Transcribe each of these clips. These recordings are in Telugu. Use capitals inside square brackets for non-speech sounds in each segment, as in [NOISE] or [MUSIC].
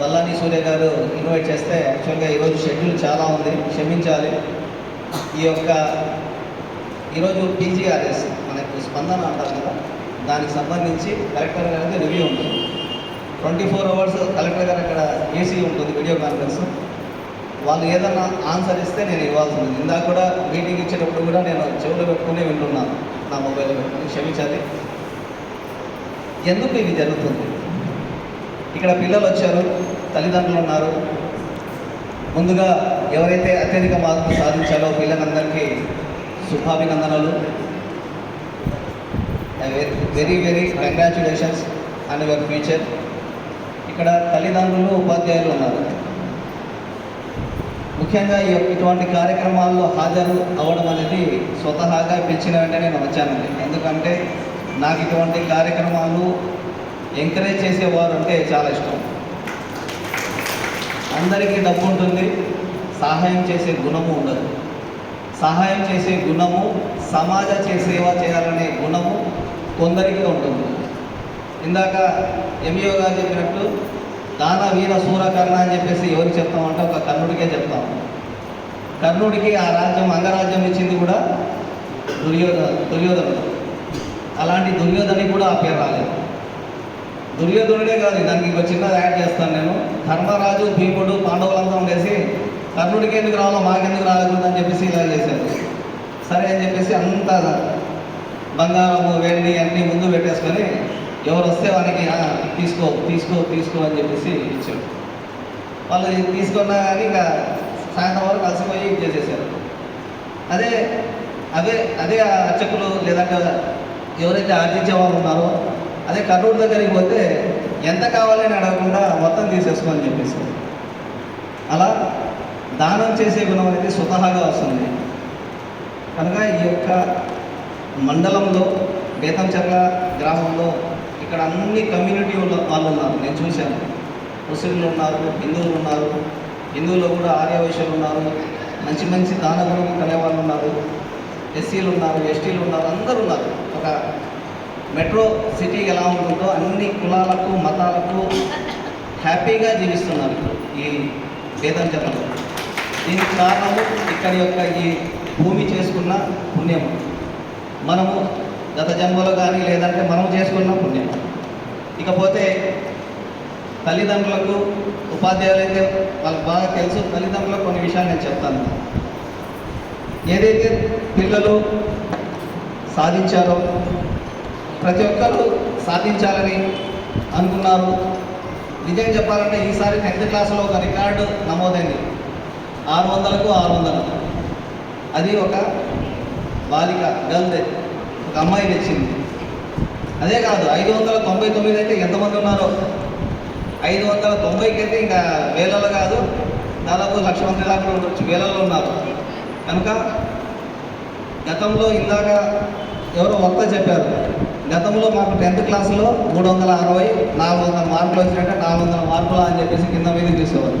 బల్లాని సూర్య గారు ఇన్వైట్ చేస్తే యాక్చువల్గా ఈరోజు షెడ్యూల్ చాలా ఉంది. క్షమించాలి. ఈ యొక్క ఈరోజు పీజీఆర్ఎస్ మనకు స్పందన అంటారు కదా దానికి సంబంధించి కలెక్టర్ గారికి రివ్యూ ఉంటుంది ట్వంటీ ఫోర్ అవర్స్ కలెక్టర్ గారు అక్కడ ఏసీ ఉంటుంది వీడియో కాన్ఫరెన్స్ వాళ్ళు ఏదన్నా ఆన్సర్ ఇస్తే నేను ఇవ్వాల్సి ఉంది ఇందాక కూడా మీటింగ్ ఇచ్చేటప్పుడు కూడా నేను చెవులు పెట్టుకునే వింటున్నాను నా మొబైల్ పెట్టుకుని క్షమించాలి. ఎందుకు ఇది జరుగుతుంది? ఇక్కడ పిల్లలు వచ్చారు తల్లిదండ్రులు ఉన్నారు. ముందుగా ఎవరైతే అత్యధిక మార్కులు సాధించాలో పిల్లలందరికీ శుభాభినందనలు. Very very congratulations and your future ఇక్కడ తల్లిదండ్రులు ఉపాధ్యాయులు ఉన్నారు. ముఖ్యంగా ఇటువంటి కార్యక్రమాల్లో హాజరు అవ్వడం అనేది స్వతహాగా పిలిచిన వెంటనే నేను వచ్చానండి. ఎందుకంటే నాకు ఇటువంటి కార్యక్రమాలు ఎంకరేజ్ చేసేవారు అంటే చాలా ఇష్టం. అందరికీ డబ్బు ఉంటుంది సహాయం చేసే గుణము ఉండదు. సహాయం చేసే గుణము సమాజ సేవ చేయాలనే గుణము కొందరికి ఉంటుంది. ఇందాక ఎంఈఓ గారు చెప్పినట్టు దాన వీర సూర కర్ణ అని చెప్పేసి ఎవరికి చెప్తామంటే ఒక కర్ణుడికే చెప్తాం. కర్ణుడికి ఆ రాజ్యం అంగరాజ్యం ఇచ్చింది కూడా దుర్యోధన దుర్యోధనుడు. అలాంటి దుర్యోధనికి కూడా ఆ పేరు రాలేదు. దుర్యోధనుడే కాదు దానికి ఒక చిన్నది యాడ్ చేస్తాను నేను. ధర్మరాజు భీముడు పాండవులంతా ఉండేసి కర్ణుడికి ఎందుకు రావాలో మాకెందుకు రాలేదు అని చెప్పేసి ఇలా చేశారు. సరే అని చెప్పేసి అంత బంగారము వెండి అన్నీ ముందు పెట్టేసుకొని ఎవరు వస్తే వానికి తీసుకో తీసుకో తీసుకో అని చెప్పేసి ఇచ్చాడు. వాళ్ళు తీసుకున్నా కానీ ఇంకా సాయంత్రం వరకు కలిసిపోయి చేసేసారు. అదే అదే అదే ఆ అర్చకులు లేదంటే ఎవరైతే ఆర్జించే వాళ్ళు ఉన్నారో అదే కర్నూలు దగ్గరికి పోతే ఎంత కావాలని అడగకుండా మొత్తం తీసేసుకోమని చెప్పేసి. అలా దానం చేసే గుణం అనేది స్వతహాగా వస్తుంది. కనుక ఈ యొక్క మండలంలో బేతంచర్ల గ్రామంలో ఇక్కడ అన్ని కమ్యూనిటీ ఉన్న- వాళ్ళు ఉన్నారు. నేను చూశాను. ముస్లింలు ఉన్నారు హిందువులు ఉన్నారు హిందువుల్లో కూడా ఆర్యవైశ్యులు ఉన్నారు మంచి మంచి దాన గుణం కలే వాళ్ళు ఉన్నారు ఎస్సీలు ఉన్నారు ఎస్టీలు ఉన్నారు అందరూ ఉన్నారు. ఒక మెట్రో సిటీ ఎలా ఉంటుందో అన్ని కులాలకు మతాలకు హ్యాపీగా జీవిస్తున్నారు ఈ వేదం వేదంచర్లలో దీనికి కారణము ఇక్కడి యొక్క ఈ భూమి చేసుకున్న పుణ్యం. మనము గత జన్మలో కానీ లేదంటే మనం చేసుకున్న పుణ్యం. ఇకపోతే తల్లిదండ్రులకు ఉపాధ్యాయులు అయితే వాళ్ళకి బాగా తెలుసు. తల్లిదండ్రులకు కొన్ని విషయాలు నేను చెప్తాను. ఏదైతే పిల్లలు సాధించారో ప్రతి ఒక్కరు సాధించాలని అనుకున్నారు. నిజం చెప్పాలంటే ఈసారి టెన్త్ క్లాస్లో ఒక రికార్డు నమోదైంది. ఆరు వందలకు ఆరు వందలు అది ఒక బాలిక గల్దే ఒక అమ్మాయి తెచ్చింది. అదే కాదు ఐదు వందల తొంభై తొమ్మిది అయితే ఎంతమంది ఉన్నారో? ఐదు వందల తొంభైకి అయితే ఇంకా వేలలో కాదు దాదాపు లక్ష మంది దాకా ఉండొచ్చు వేలలో ఉన్నారు. కనుక గతంలో ఇందాక ఎవరో వక్త చెప్పారు. గతంలో మాకు టెన్త్ క్లాస్లో మూడు వందల అరవై నాలుగు వందల మార్కులు వచ్చినట్టే నాలుగు వందల మార్కులు అని చెప్పేసి కింద మీద తీసేవారు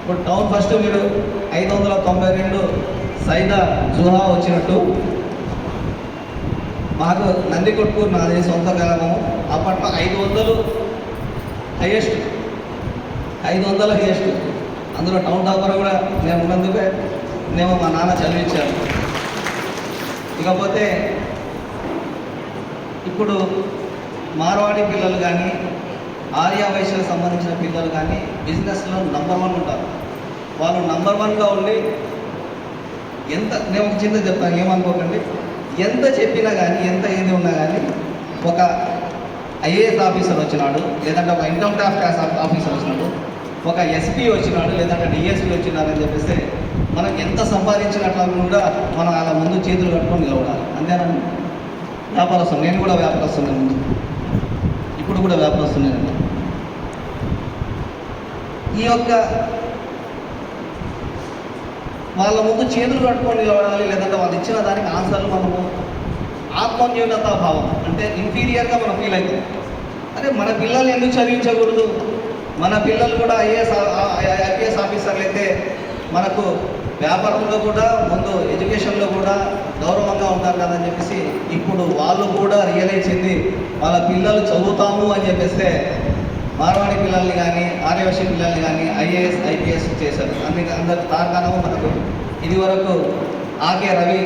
ఇప్పుడు టౌన్ ఫస్ట్ మీరు ఐదు వందల తొంభై రెండు సైదా జుహా వచ్చినట్టు మాకు నందికొట్కు నాది సొంత గ్రామము. అప్పట్లో ఐదు వందలు హైయెస్ట్ ఐదు వందల హైయెస్ట్. అందులో టౌన్ టాపర్ కూడా మేము ఉన్నందుకే మేము మా నాన్న చదివించాము ఇకపోతే ఇప్పుడు మార్వాడి పిల్లలు కానీ ఆర్య వైశ్యకు సంబంధించిన పిల్లలు కానీ బిజినెస్లో నంబర్ వన్ ఉంటారు. వాళ్ళు నంబర్ వన్గా ఉండి ఎంత నేను ఒక చిన్న చెప్తాను ఏమనుకోకండి. ఎంత చెప్పినా కానీ ఎంత ఏది ఉన్నా కానీ ఒక ఐఏఎస్ ఆఫీసర్ వచ్చినాడు లేదంటే ఒక ఇన్కమ్ ట్యాక్స్ ఆఫీసర్ వచ్చినాడు ఒక ఎస్పీ వచ్చినాడు లేదంటే డిఎస్పీ వచ్చినాడు అని చెప్పేస్తే మనం ఎంత సంపాదించినట్లు కూడా మనం అలా ముందు చేతులు కట్టుకొని నిలబడాలి. అంతేనండి వ్యాపారస్తులు నేను కూడా వ్యాపారస్తున్నాను ఇప్పుడు కూడా వ్యాపారస్తున్నాను ఈ యొక్క వాళ్ళ ముందు చేతులు కట్టుకొని నిలబడాలి లేదంటే వాళ్ళు ఇచ్చిన దానికి ఆన్సర్లు మనము ఆత్మన్యూనత భావం అంటే ఇన్ఫీరియర్గా మనం ఫీల్ అవుతాం. అరే మన పిల్లల్ని ఎందుకు చదివించకూడదు? మన పిల్లలు కూడా ఐఏఎస్ ఐపీఎస్ ఆఫీసర్లు అయితే మనకు వ్యాపారంలో కూడా ముందు ఎడ్యుకేషన్లో కూడా గౌరవంగా ఉంటారు కదా అని చెప్పేసి ఇప్పుడు వాళ్ళు కూడా రియలైజ్ చెంది వాళ్ళ పిల్లలు చదువుతాము అని చెప్పేస్తే మార్వాడి పిల్లల్ని కానీ ఆర్యవశి పిల్లల్ని కానీ ఐఏఎస్ ఐపీఎస్ చేశారు. అన్ని అందరి తార్కాణము మనకు ఇది వరకు ఆకే రవి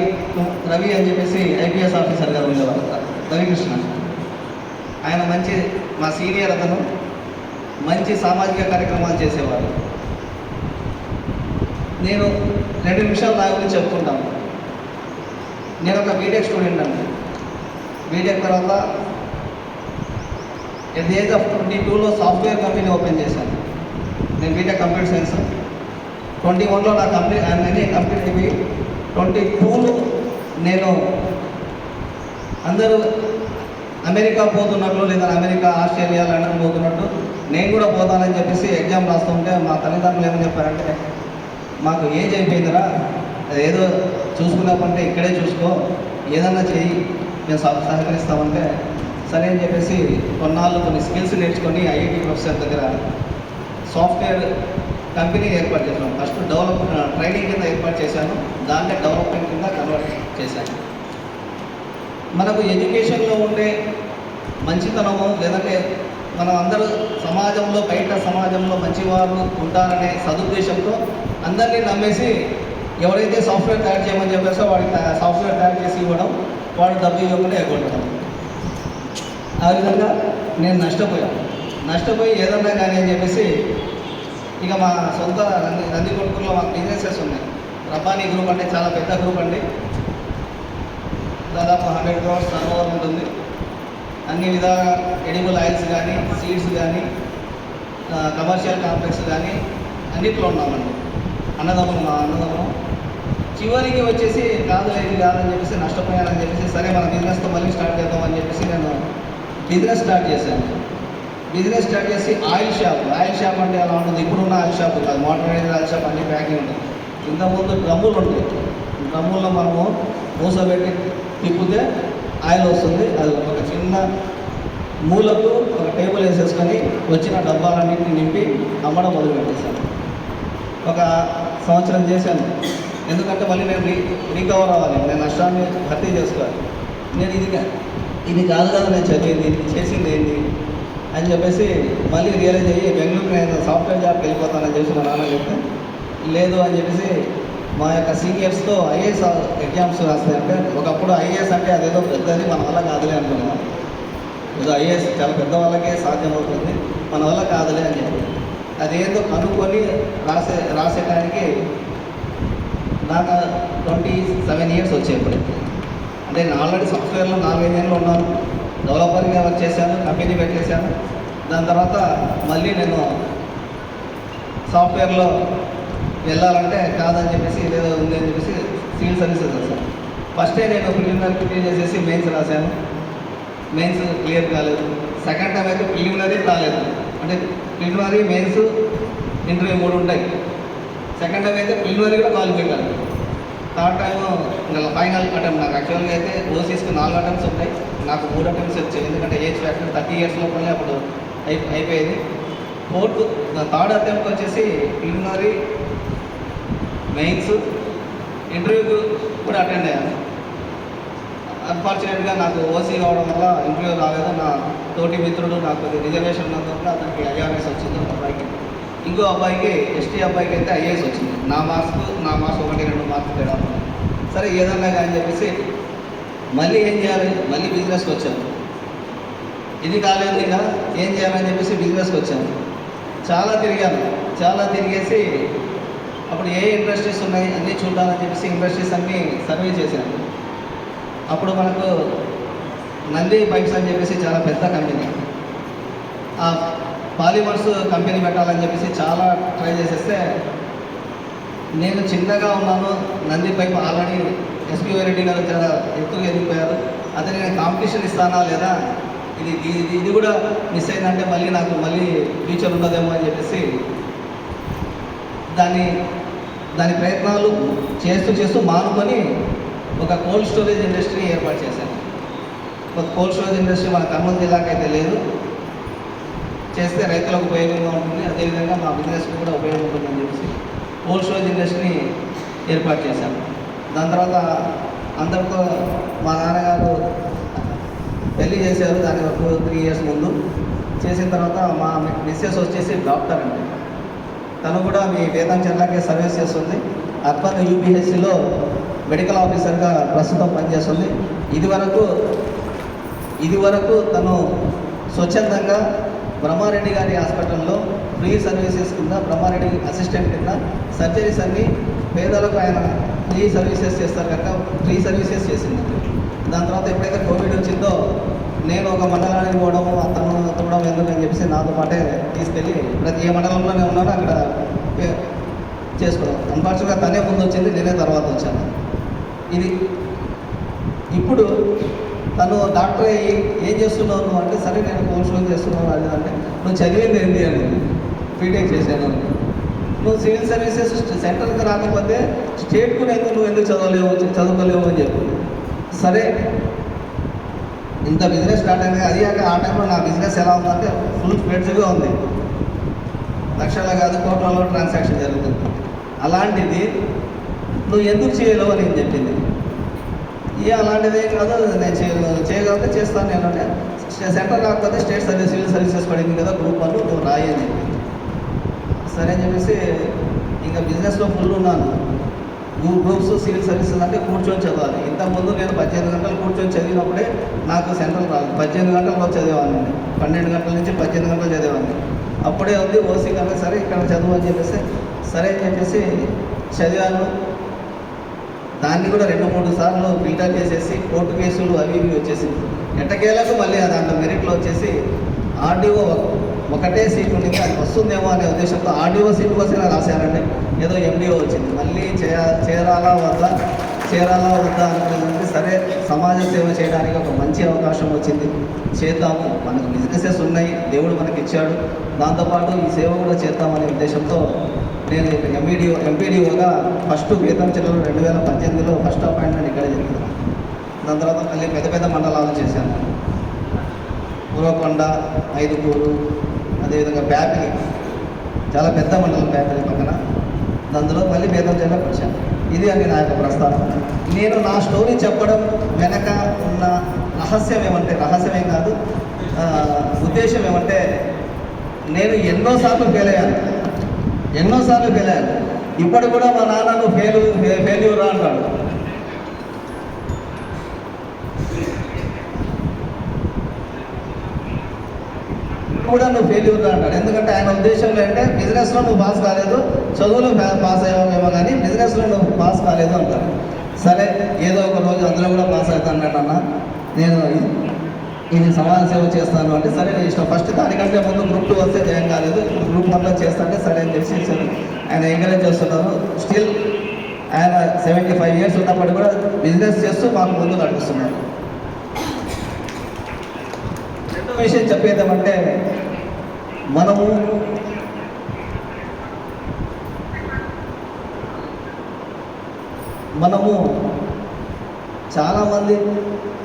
రవి అని చెప్పేసి ఐపీఎస్ ఆఫీసర్ గారు ఉండేవారు. రవికృష్ణ. ఆయన మంచి మా సీనియర్ అతను. మంచి సామాజిక కార్యక్రమాలు చేసేవారు. నేను రెండు నిమిషాలు నా గురించి చెప్పుకుంటాను నేను ఒక బీటెక్ స్టూడెంట్ అండి. బీటెక్ తర్వాత at the age of twenty టూలో సాఫ్ట్వేర్ కంపెనీ ఓపెన్ చేశాను. నేను బీటెక్ కంప్యూటర్ సైన్స్ ట్వంటీ వన్లో నా కంప్లీట్ అన్నీ కంప్లీట్ అయిపోయి ట్వంటీ టూలో నేను అందరూ అమెరికా పోతున్నట్లు లేదా అమెరికా ఆస్ట్రేలియా లండన్ పోతున్నట్టు నేను కూడా పోతానని చెప్పేసి ఎగ్జామ్ రాస్తుంటే మా తల్లిదండ్రులు ఏమని చెప్పారంటే మాకు ఏజ్ అయిపోయిందిరా ఏదో చూసుకున్నామంటే ఇక్కడే చూసుకో ఏదన్నా చెయ్యి మేము సహకరిస్తామంటే సరే అని చెప్పేసి కొన్నాళ్ళు కొన్ని స్కిల్స్ నేర్చుకొని ఐఐటి ప్రొఫెసర్ దగ్గర సాఫ్ట్వేర్ కంపెనీ ఏర్పాటు చేశాను ఫస్ట్ డెవలప్ ట్రైనింగ్ కింద ఏర్పాటు చేశాను. దాంట్లో డెవలప్మెంట్ కింద కన్వర్ట్ చేశాను. మనకు ఎడ్యుకేషన్లో ఉండే మంచితనము లేదంటే మనం అందరూ సమాజంలో బయట సమాజంలో మంచివారు ఉంటారనే సదుద్దేశంతో అందరినీ నమ్మేసి ఎవరైతే సాఫ్ట్వేర్ తయారు చేయమని చెప్పేసో వాడికి సాఫ్ట్వేర్ తయారు చేసి ఇవ్వడం వాడు డబ్బు ఇవ్వకుండా ఎగ్గొట్టడం. ఆ విధంగా నేను నష్టపోయాను నష్టపోయి ఏదన్నా కానీ అని చెప్పేసి ఇక మా సొంత నంది నంది కొడుకుల్లో మాకు బిజినెసెస్ ఉన్నాయి. రబ్బానీ గ్రూప్ అంటే చాలా పెద్ద గ్రూప్ అండి. దాదాపు హండ్రెడ్ క్రోర్స్ టర్న్ ఉంటుంది. అన్ని విధాల ఎడిబుల్ ఆయిల్స్ కానీ సీడ్స్ కానీ కమర్షియల్ కాంప్లెక్స్ కానీ అన్నిట్లో ఉన్నామండి. అన్నదమ్ములు మా అన్నదమ్ములు. చివరికి వచ్చేసి కాదు ఇది కాదని చెప్పేసి నష్టపోయానని చెప్పేసి సరే మన బిజినెస్తో మళ్ళీ స్టార్ట్ చేద్దామని చెప్పేసి నేను బిజినెస్ స్టార్ట్ చేశాను. బిజినెస్ స్టార్ట్ చేసి ఆయిల్ షాప్. ఆయిల్ షాప్ అంటే ఎలా ఉంటుంది? ఇప్పుడున్న ఆయిల్ షాప్ కాదు మోటరైజ్డ్ ఆయిల్ షాప్ అన్ని ప్యాకింగ్ ఉంటుంది ఇంతకుముందు డ్రమ్ములు ఉంటాయి డ్రమ్ముల్లో మనము మూసబెట్టి తిప్పితే ఆయిల్ వస్తుంది. అది ఒక చిన్న మూలకు ఒక టేబుల్ వేసేసుకొని వచ్చిన డబ్బాలన్నింటినీ నింపి అమ్మడం మొదలు పెట్టేశాను ఒక సంవత్సరం చేశాను. ఎందుకంటే మళ్ళీ నేను రీ రీకవర్ అవ్వాలి. నేను నష్టాన్ని భర్తీ చేసుకోవాలి. నేను ఇది ఇది కాదు కదా నేను చదివింది ఇది చేసింది ఏంటి అని చెప్పేసి మళ్ళీ రియలైజ్ అయ్యి బెంగళూరు నేను సాఫ్ట్వేర్ జాబ్కి వెళ్ళిపోతానని చెప్పి మా నాన్న చెప్తే లేదు అని చెప్పేసి మా యొక్క సీనియర్స్తో ఐఏఎస్ ఎగ్జామ్స్ రాస్తాయంటే ఒకప్పుడు ఐఏఎస్ అంటే అదేదో పెద్దది మన వల్ల కాదులే అనుకున్నాం. ఏదో ఐఏఎస్ చాలా పెద్ద వాళ్ళకే సాధ్యమవుతుంది మన వల్ల కాదులే అని చెప్పి అదేదో కనుక్కొని రాసే రాసేటానికి నాకు ట్వంటీ సెవెన్ ఇయర్స్ వచ్చేప్పుడు. అంటే నేను ఆల్రెడీ సాఫ్ట్వేర్లో నాలుగైదు ఏళ్ళు ఉన్నాను. డెవలపర్గా వర్క్ చేశాను కంపెనీ పెట్టేశాను. దాని తర్వాత మళ్ళీ నేను సాఫ్ట్వేర్లో వెళ్ళాలంటే కాదని చెప్పేసి ఇదేదో ఉంది అని చెప్పేసి సివిల్ సర్వీసెస్ రాశాను. ఫస్టే నేను ప్రిలిమినరీ క్లియర్ చేసేసి మెయిన్స్ రాశాను. మెయిన్స్ క్లియర్ కాలేదు. సెకండ్ టైం అయితే ప్రిలిమినరీ రాలేదు. అంటే ప్రిలిమినరీ మెయిన్స్ ఇంటర్వ్యూ మూడు ఉంటాయి. సెకండ్ టైం అయితే ప్రిలిమినరీ కూడా క్వాలిఫై కాదు థర్డ్ టైం ఇంకా ఫైనల్ అటెంప్ట్ నాకు. యాక్చువల్గా అయితే ఓసీస్కి నాలుగు అటెంప్ట్స్ ఉంటాయి. నాకు మూడు అటెంప్ట్స్ వచ్చాయి. ఎందుకంటే ఏజ్ ఫ్యాక్టర్ థర్టీ ఇయర్స్ లోపలే అప్పుడు అయి అయిపోయేది. ఫోర్త్ థర్డ్ అటెంప్ట్ వచ్చేసి ప్రిలిమినరీ మెయిన్స్ ఇంటర్వ్యూకి కూడా అటెండ్ అయ్యాను అన్ఫార్చునేట్గా నాకు ఓసీ కావడం వల్ల ఇంటర్వ్యూ రాలేదు. నా తోటి మిత్రుడు నాకు రిజర్వేషన్ ఉన్నందుకు అతనికి ఐఆర్ఎస్ వచ్చింది ఒక అబ్బాయికి. ఇంకో అబ్బాయికి ఎస్టీ అబ్బాయికి అయితే ఐఏఎస్ వచ్చింది. నా మార్క్స్ నా మార్క్స్ ఒకటి రెండు మార్క్స్ తేడా సరే ఏదన్నా కానీ చెప్పేసి మళ్ళీ ఏం చేయాలి? మళ్ళీ బిజినెస్కి వచ్చాను. ఇది కాలేదు ఇక. ఏం చేయాలని చెప్పేసి బిజినెస్కి వచ్చాను. చాలా తిరిగాను. చాలా తిరిగేసి అప్పుడు ఏ ఇండస్ట్రీస్ ఉన్నాయి? అన్నీ చూడాలని చెప్పేసి ఇండస్ట్రీస్ అన్నీ సర్వే చేశాను. అప్పుడు మనకు నంది బైక్స్ అని చెప్పేసి చాలా పెద్ద కంపెనీ. ఆ పాలిమర్స్ కంపెనీ పెట్టాలని చెప్పేసి చాలా ట్రై చేసేస్తే నేను చిన్నగా ఉన్నాను Nandi bike already SP Reddy గారు చాలా ఎత్తుగా ఎదిగిపోయారు. అతను నేను కాంపిటీషన్ ఇస్తానా లేదా? ఇది ఇది ఇది కూడా మిస్ అయిందంటే మళ్ళీ నాకు మళ్ళీ ఫ్యూచర్ ఉండదేమో అని చెప్పేసి దాన్ని దాని ప్రయత్నాలు చేస్తూ చేస్తూ మానుకొని ఒక కోల్డ్ స్టోరేజ్ ఇండస్ట్రీ ఏర్పాటు చేశాను ఒక కోల్డ్ స్టోరేజ్ ఇండస్ట్రీ మన కర్నూలు జిల్లాకైతే లేదు. చేస్తే రైతులకు ఉపయోగంగా ఉంటుంది. అదేవిధంగా మా బిజినెస్కి కూడా ఉపయోగం ఉంటుందని చెప్పేసి కోల్డ్ స్టోరేజ్ ఇండస్ట్రీని ఏర్పాటు చేశాను దాని తర్వాత అందరితో మా నాన్నగారు పెళ్ళి చేశారు. దాని ఒక త్రీ ఇయర్స్ ముందు. చేసిన తర్వాత మా మిస్సెస్ వచ్చేసి డాక్టర్ అండి. తను కూడా మీ వేదం చెల్లాకే సర్వీస్ చేస్తుంది. అర్బన్ యూపీహెచ్సిలో మెడికల్ ఆఫీసర్గా ప్రస్తుతం పనిచేస్తుంది. ఇది వరకు ఇది వరకు తను స్వచ్ఛందంగా బ్రహ్మారెడ్డి గారి హాస్పిటల్లో ఫ్రీ సర్వీసెస్ కింద బ్రహ్మారెడ్డి అసిస్టెంట్ కింద సర్జరీస్ అన్ని పేదలకు ఆయన ఫ్రీ సర్వీసెస్ చేస్తారు కనుక ఫ్రీ సర్వీసెస్ చేసింది. దాని తర్వాత ఎప్పుడైతే కోవిడ్ వచ్చిందో నేను ఒక మండలానికి పోవడము అతను అతడం ఎందుకని చెప్పేసి నాతో పాటే తీసుకెళ్ళి ప్రతి ఏ మండలంలో నేను ఉన్నానో అక్కడ పే- అన్ఫార్చునేట్గా తనే ముందు వచ్చింది నేనే తర్వాత వచ్చాను. ఇది ఇప్పుడు తను డాక్టర్ అయ్యి ఏం చేస్తున్నావు నువ్వు అంటే సరే నేను కోర్సులో చేస్తున్నాను అది అంటే నువ్వు చదివింది ఏంటి అని బీటెక్ చేశాను నువ్వు సివిల్ సర్వీసెస్ సెంటర్కి రాకపోతే స్టేట్కు ఎందుకు నువ్వు ఎందుకు చదవలేవు చదువుకోలేవు అని చెప్పి. సరే ఇంత బిజినెస్ స్టార్ట్ అయింది. అది కాక ఆ టైంలో నా బిజినెస్ ఎలా ఉందంటే ఫుల్ ఫ్లెడ్జ్గా ఉంది. లక్షల కాదు కోట్లలో ట్రాన్సాక్షన్ జరుగుతుంది. అలాంటిది నువ్వు ఎందుకు చేయలేవు అని నేను చెప్పింది. ఇక అలాంటిదే కాదు నేను చేయ చేయగలిగితే చేస్తాను నేను అంటే సెంటర్ కాకపోతే స్టేట్ సర్వీస్ సివిల్ సర్వీసెస్ పడింది కదా గ్రూప్ వన్ నువ్వు రాయి అని చెప్పింది సరే అని చెప్పేసి ఇంకా బిజినెస్లో ఫుల్ ఉన్నాను. గ్రూప్ గ్రూప్స్ సివిల్ సర్వీసెస్ అంటే కూర్చొని చదవాలి. ఇంతకుముందు నేను పద్దెనిమిది గంటలు కూర్చొని చదివినప్పుడే నాకు సెంట్రల్ రాదు. పద్దెనిమిది గంటలు చదివేవాడిని పన్నెండు గంటల నుంచి పద్దెనిమిది గంటలు చదివేవాడిని. అప్పుడే ఉంది ఓసీ కనుక సరే ఇక్కడ చదువు అని చెప్పేసి సరే అని చెప్పేసి చదివాను. దాన్ని కూడా రెండు మూడు సార్లు ఫిల్టర్ చేసేసి కోర్టు కేసులు అవి ఇవి వచ్చేసి ఎట్టకేలకు మళ్ళీ దాంట్లో మెరిట్లో వచ్చేసి ఆర్డీఓ ఒకటే సీట్ ఉండింది అది వస్తుందేమో అనే ఉద్దేశంతో ఆర్డీఓ సీట్ కోసమే రాశారంటే ఏదో ఎండిఓ వచ్చింది. మళ్ళీ చేరాలా వద్దా? చేరాలా వద్దా అనుకునేదానికి సరే సమాజ సేవ చేయడానికి ఒక మంచి అవకాశం వచ్చింది. చేద్దాము. మనకు బిజినెసెస్ ఉన్నాయి. దేవుడు మనకి ఇచ్చాడు దాంతోపాటు ఈ సేవ కూడా చేద్దామనే ఉద్దేశంతో నేను ఎంపీడీఓ ఎంపీడీఓగా ఫస్ట్ వేతం జిల్లాలో రెండు వేల పద్దెనిమిదిలో ఫస్ట్ అపాయింట్మెంట్ ఇక్కడ జరిగింది. దాని తర్వాత మళ్ళీ పెద్ద పెద్ద మండలాలు చేశాను. పూర్వకొండ ఐదుగూరు అదేవిధంగా బ్యాపిలి. చాలా పెద్ద మండలం బ్యాపిలి పక్కన. అందులో మళ్ళీ వేదం జిల్లాకు వచ్చాను ఇది అని నా యొక్క ప్రస్తావన. నేను నా స్టోరీ చెప్పడం వెనక ఉన్న రహస్యం ఏమంటే రహస్యమే కాదు ఉద్దేశం ఏమంటే నేను ఎన్నోసార్లు ఫెయిల్ అయ్యాను. ఎన్నోసార్లు ఫెయిల్ అయ్యాను. ఇప్పుడు కూడా మా నాన్నను ఫెయిల్ ఫెయిల్యూరా అంటాడు. కూడా నువ్వు ఫెయిల్యూర్ అంటాడు. ఎందుకంటే ఆయన ఉద్దేశంలో అంటే బిజినెస్లో నువ్వు పాస్ కాలేదు చదువులో పాస్ అయ్యావేమో కానీ బిజినెస్లో నువ్వు పాస్ కాలేదు అంటారు సరే ఏదో ఒక రోజు అందులో కూడా పాస్ అవుతాను అన్న. నేను ఇది- సమాజ సేవ చేస్తాను అంటే సరే నేను ఇష్టం. ఫస్ట్ దానికంటే ముందు గ్రూప్ టూ వస్తే జయం కాలేదు. గ్రూప్ వన్లో చేస్తాంటే సరే అని తెలిసి ఆయన ఎంకరేజ్ చేస్తున్నారు స్టిల్ ఆయన సెవెంటీ ఫైవ్ ఇయర్స్ ఉన్నప్పటికీ కూడా బిజినెస్ చేస్తూ మాకు ముందు నడిపిస్తున్నారు రెండో విషయం చెప్పేదేమంటే మనము మనము చాలామంది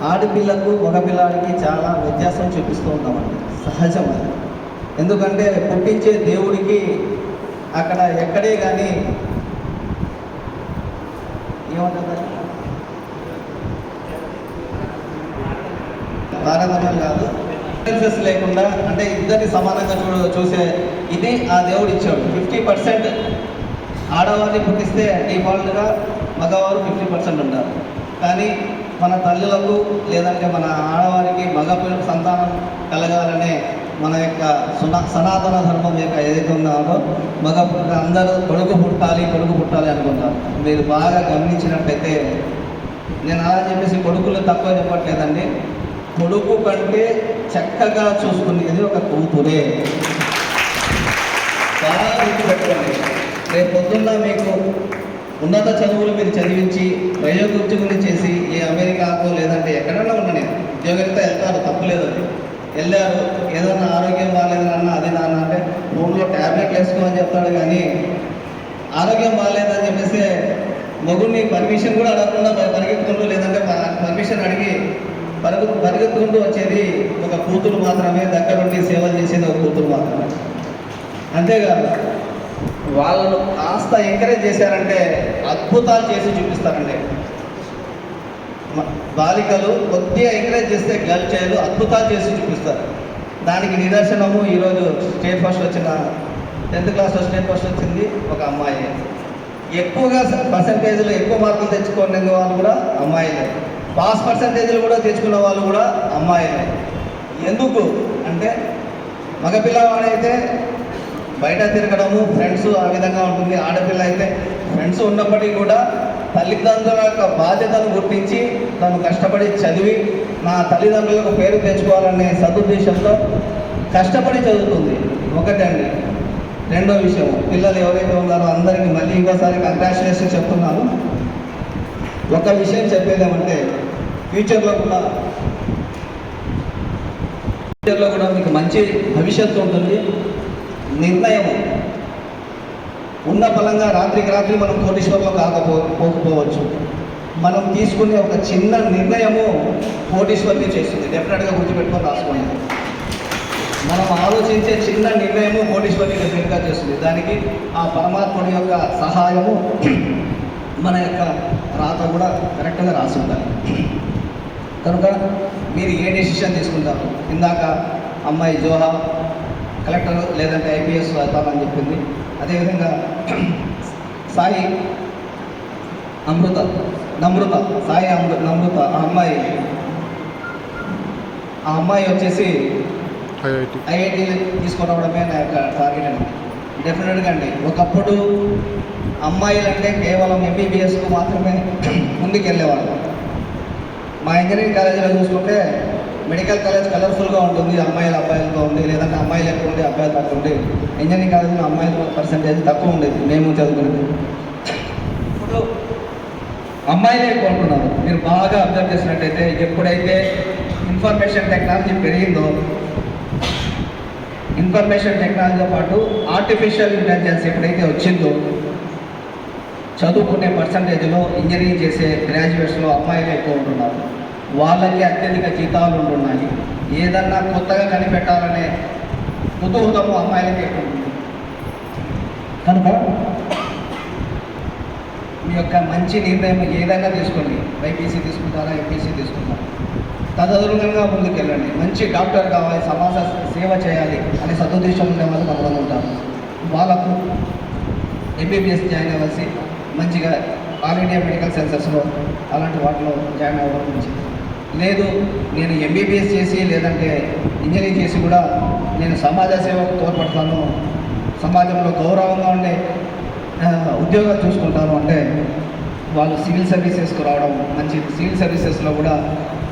ఆడపిల్లకు మగపిల్లాడికి చాలా వ్యత్యాసం చూపిస్తూ ఉంటామండి సహజం అది ఎందుకంటే పుట్టించే దేవుడికి అక్కడ ఎక్కడే కానీ ఏమంటారు తారతమ్యం కాదు. డిఫరెన్సెస్ లేకుండా అంటే ఇద్దరిని సమానంగా చూ చూసే ఇది ఆ దేవుడు ఇచ్చాడు. ఫిఫ్టీ పర్సెంట్ ఆడవారిని పుట్టిస్తే డిఫాల్ట్గా మగవారు ఫిఫ్టీ పర్సెంట్ ఉంటారు. కానీ మన తల్లులకు లేదంటే మన ఆడవారికి మగ పిల్ల సంతానం కలగాలనే మన యొక్క సునా సనాతన ధర్మం యొక్క ఏదైతే ఉన్నారో మగ అందరూ కొడుకు పుట్టాలి కొడుకు పుట్టాలి అనుకుంటారు మీరు బాగా గమనించినట్లయితే నేను అలా చెప్పేసి కొడుకులు తక్కువ చెప్పట్లేదండి. కొడుకు కంటే చక్కగా చూసుకునేది ఒక కూతురే. బాగా గుర్తుపెట్టుకోండి రేపు పొద్దున్న మీకు ఉన్నత చదువులు మీరు చదివించి ప్రయోగోద్యోగులు చేసి ఏ అమెరికాకో లేదంటే ఎక్కడైనా నేను. ఉద్యోగంతో వెళ్తారు తప్పులేదు వెళ్ళారు ఏదైనా ఆరోగ్యం బాగాలేదన్నా అది నాన్న అంటే ఫోన్లో ట్యాబ్లెట్లు వేసుకోమని చెప్తాడు కానీ ఆరోగ్యం బాగాలేదని చెప్పేసి మగుడిని పర్మిషన్ కూడా అడగకుండా పరిగెత్తుకుంటూ లేదంటే పర్మిషన్ అడిగి పరుగు పరిగెత్తుకుంటూ వచ్చేది ఒక కూతురు మాత్రమే దగ్గరుండి సేవలు చేసేది ఒక కూతురు మాత్రమే. అంతేకాదు వాళ్ళను కాస్త ఎంకరేజ్ చేశారంటే అద్భుతాలు చేసి చూపిస్తారండి. బాలికలు కొద్దిగా ఎంకరేజ్ చేస్తే గర్ల్ చైల్డ్ అద్భుతాలు చేసి చూపిస్తారు. దానికి నిదర్శనము ఈరోజు స్టేట్ ఫస్ట్ వచ్చిన టెన్త్ క్లాస్లో స్టేట్ ఫస్ట్ వచ్చింది ఒక అమ్మాయి. ఎక్కువగా పర్సంటేజ్లో ఎక్కువ మార్కులు తెచ్చుకునే వాళ్ళు కూడా అమ్మాయిలే. పాస్ పర్సంటేజ్లు కూడా తెచ్చుకున్న వాళ్ళు కూడా అమ్మాయిలే. ఎందుకు? అంటే మగపిల్లవాడైతే బయట తిరగడము ఫ్రెండ్స్ ఆ విధంగా ఉంటుంది. ఆడపిల్ల అయితే ఫ్రెండ్స్ ఉన్నప్పటికీ కూడా తల్లిదండ్రుల యొక్క బాధ్యతను గుర్తించి తను కష్టపడి చదివి నా తల్లిదండ్రులకు పేరు తెచ్చుకోవాలనే సదుద్దేశంతో కష్టపడి చదువుతుంది. ఒకటండి రెండో విషయం పిల్లలు ఎవరైతే ఉన్నారో అందరికీ మళ్ళీ ఇంకోసారి కంగ్రాచులేషన్ చెప్తున్నాను. ఒక విషయం చెప్పేదేమంటే ఫ్యూచర్లో కూడా ఫ్యూచర్లో కూడా మీకు మంచి భవిష్యత్తు ఉంటుంది. నిర్ణయం ఉన్న ఫలంగా రాత్రికి రాత్రి మనం కోటీశ్వరంలో కాకపో పోకపోవచ్చు. మనం తీసుకునే ఒక చిన్న నిర్ణయము కోటీశ్వరిని చేస్తుంది. డెఫినెట్గా గుర్తుపెట్టుకొని రాసుకోండి. మనం ఆలోచించే చిన్న నిర్ణయము కోటీశ్వరిని డెఫినెట్గా చేస్తుంది. దానికి ఆ పరమాత్ముడి యొక్క సహాయము మన యొక్క రాత కూడా కరెక్ట్గా రాసి ఉండాలి కనుక మీరు ఏ డెసిషన్ తీసుకుంటారు? ఇందాక అమ్మాయి జోహా కలెక్టర్ లేదంటే ఐపీఎస్ అవుతామని చెప్పింది. అదేవిధంగా సాయి అమృత నమృత సాయి అమృ నమృత ఆ అమ్మాయి ఆ అమ్మాయి వచ్చేసి ఐఐటి. ఐఐటి తీసుకురావడమే నా యొక్క టార్గెట్ అండి. డెఫినెట్గా అండి. ఒకప్పుడు అమ్మాయిలు అంటే కేవలం ఎంబీబీఎస్కు మాత్రమే [CLEARS THROAT] ముందుకు వెళ్ళేవాళ్ళు మా ఇంజనీరింగ్ కాలేజీలో చూసుకుంటే మెడికల్ కాలేజ్ కలర్ఫుల్గా ఉంటుంది అమ్మాయిలు అబ్బాయిలతో ఉంది లేదంటే అమ్మాయిలు ఎక్కువ ఉండి అబ్బాయిలు తక్కువ ఉండి. ఇంజనీరింగ్ కాలేజీలో అమ్మాయిల పర్సంటేజ్ తక్కువ ఉండేది మేము చదువుకునేది. ఇప్పుడు అమ్మాయిలే ఎక్కువ ఉంటున్నారు మీరు బాగా అబ్జర్వ్ చేసినట్టయితే ఎప్పుడైతే ఇన్ఫర్మేషన్ టెక్నాలజీ పెరిగిందో ఇన్ఫర్మేషన్ టెక్నాలజీతో పాటు ఆర్టిఫిషియల్ ఇంటెలిజెన్స్ ఎప్పుడైతే వచ్చిందో చదువుకునే పర్సంటేజ్లో ఇంజనీరింగ్ చేసే గ్రాడ్యుయేట్స్లో అమ్మాయిలు ఎక్కువ ఉంటున్నారు. వాళ్ళకి అత్యధిక జీతాలు ఉంటున్నాయి. ఏదన్నా కొత్తగా కనిపెట్టాలనే కుతూహలము అమ్మాయిలకి ఎక్కువ ఉంటుంది. కనుక మీ యొక్క మంచి నిర్ణయం ఏదైనా తీసుకోండి. బైపీసీ తీసుకుంటారా ఎంపీసీ తీసుకుంటారా? తదనుగుణంగా ముందుకెళ్ళండి. మంచి డాక్టర్ కావాలి సమాజ సేవ చేయాలి అనే సదుద్దేశం ఉండే వాళ్ళు కొంతమంది ఉంటారు. వాళ్ళకు ఎంబీబీఎస్ జాయిన్ అవ్వాల్సి మంచిగా ఆల్ ఇండియా మెడికల్ సెన్సర్స్లో అలాంటి వాటిలో జాయిన్ అవ్వడం మంచిది. లేదు నేను ఎంబీబీఎస్ చేసి లేదంటే ఇంజనీరింగ్ చేసి కూడా నేను సమాజ సేవకు తోడ్పడతాను సమాజంలో గౌరవంగా ఉండే ఉద్యోగాలు చూసుకుంటాను అంటే వాళ్ళు సివిల్ సర్వీసెస్కు రావడం మంచిది. సివిల్ సర్వీసెస్లో కూడా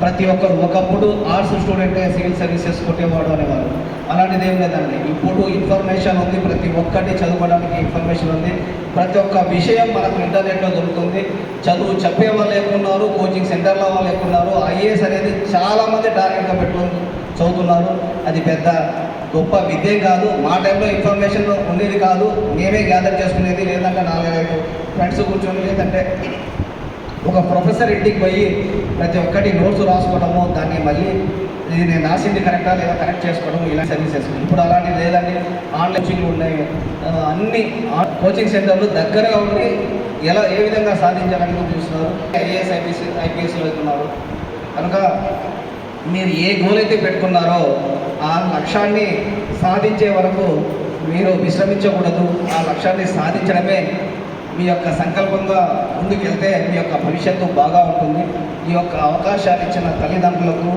ప్రతి ఒక్కరు ఒకప్పుడు ఆర్ట్స్ స్టూడెంటే సివిల్ సర్వీసెస్ కొట్టేవాడు అనేవారు. అలాంటిది ఏం లేదండి. ఇప్పుడు ఇన్ఫర్మేషన్ ఉంది ప్రతి ఒక్కటి చదువుకోవడానికి ఇన్ఫర్మేషన్ ఉంది. ప్రతి ఒక్క విషయం మనకు ఇంటర్నెట్లో దొరుకుతుంది. చదువు చెప్పే వాళ్ళు ఎక్కున్నారు కోచింగ్ సెంటర్లో వాళ్ళు ఎక్కున్నారు ఐఏఎస్ అనేది చాలామంది టార్గెట్గా పెట్టుకుంటుంది చదువుతున్నారు అది పెద్ద గొప్ప విద్య కాదు. మా టైంలో ఇన్ఫర్మేషన్ ఉండేది కాదు. మేమే గ్యాదర్ చేసుకునేది లేదంటే నాలుగైదు ఫ్రెండ్స్ కూర్చొని లేదంటే ఒక ప్రొఫెసర్ ఇంటికి పోయి ప్రతి ఒక్కటి నోట్స్ రాసుకోవడము దాన్ని మళ్ళీ ఇది నేను రాసింది కరెక్టా లేదా కరెక్ట్ చేసుకోవడం ఇలా సర్వీసెస్ ఇప్పుడు అలాంటిది లేదండి. ఆన్లైన్ కోచింగ్ ఉన్నాయి. అన్ని కోచింగ్ సెంటర్లు దగ్గరగా ఉండి ఎలా ఏ విధంగా సాధించాలని చూస్తున్నారు? ఐఏఎస్ ఐపీఎస్ ఐపీఎస్లో వెళ్తున్నారు. కనుక మీరు ఏ గోల్ అయితే పెట్టుకున్నారో ఆ లక్ష్యాన్ని సాధించే వరకు మీరు విశ్రమించకూడదు. ఆ లక్ష్యాన్ని సాధించడమే మీ యొక్క సంకల్పంగా ముందుకెళ్తే మీ యొక్క భవిష్యత్తు బాగా ఉంటుంది. ఈ యొక్క అవకాశాలు ఇచ్చిన తల్లిదండ్రులకు